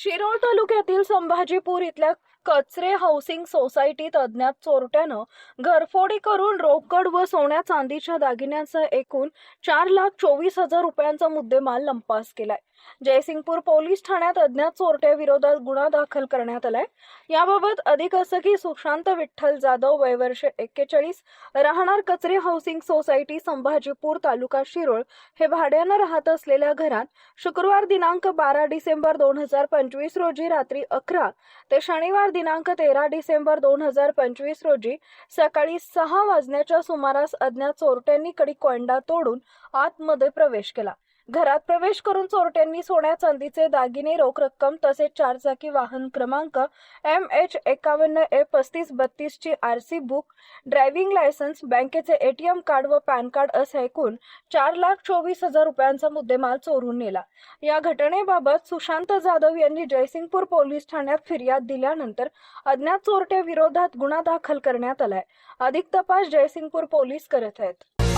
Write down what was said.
शिरोळ तालुक्यातील संभाजीपूर इथल्या कचरे हाऊसिंग सोसायटीत अज्ञात चोरट्यानं घरफोडी करून रोकड व सोन्या चांदीच्या दागिन्यांसह एकूण चार लाख चोवीस हजार रुपयांचा मुद्देमाल लंपास केलाय. जयसिंगपूर पोलीस ठाण्यात अज्ञात चोरट्याविरोधात गुन्हा दाखल करण्यात आलाय. याबाबत अधिक असं की सुशांत विठ्ठल जाधव वयवर्ष एक्केचाळीस राहणार कचरे हाऊसिंग सोसायटी संभाजीपूर तालुका शिरोळ हे भाड्यानं राहत असलेल्या घरात शुक्रवार दिनांक बारा डिसेंबर दोन हजार पंचवीस पंचवीस रोजी रात्री अकरा ते शनिवार दिनांक तेरा डिसेंबर दोन हजार पंचवीस रोजी सकाळी सहा वाजण्याच्या सुमारास अज्ञात चोरट्यांनी कडी कोंडा तोडून आतमध्ये प्रवेश केला. घरात प्रवेश करून चोरट्यांनी सोन्या चांदीचे दागिने रोख रक्कम तसेच चारचाकी वाहन क्रमांक एम एच एकावन्न ए पस्तीस बत्तीसची R C book driving licence बँकेचे एटीएम कार्ड व पॅन कार्ड असे एकूण चार लाख चोवीस हजार रुपयांचा मुद्देमाल चोरून नेला. या घटनेबाबत सुशांत जाधव यांनी जयसिंगपूर पोलीस ठाण्यात फिर्याद दिल्यानंतर अज्ञात चोरट्या विरोधात गुन्हा दाखल करण्यात आलाय. अधिक तपास जयसिंगपूर पोलीस करत आहेत.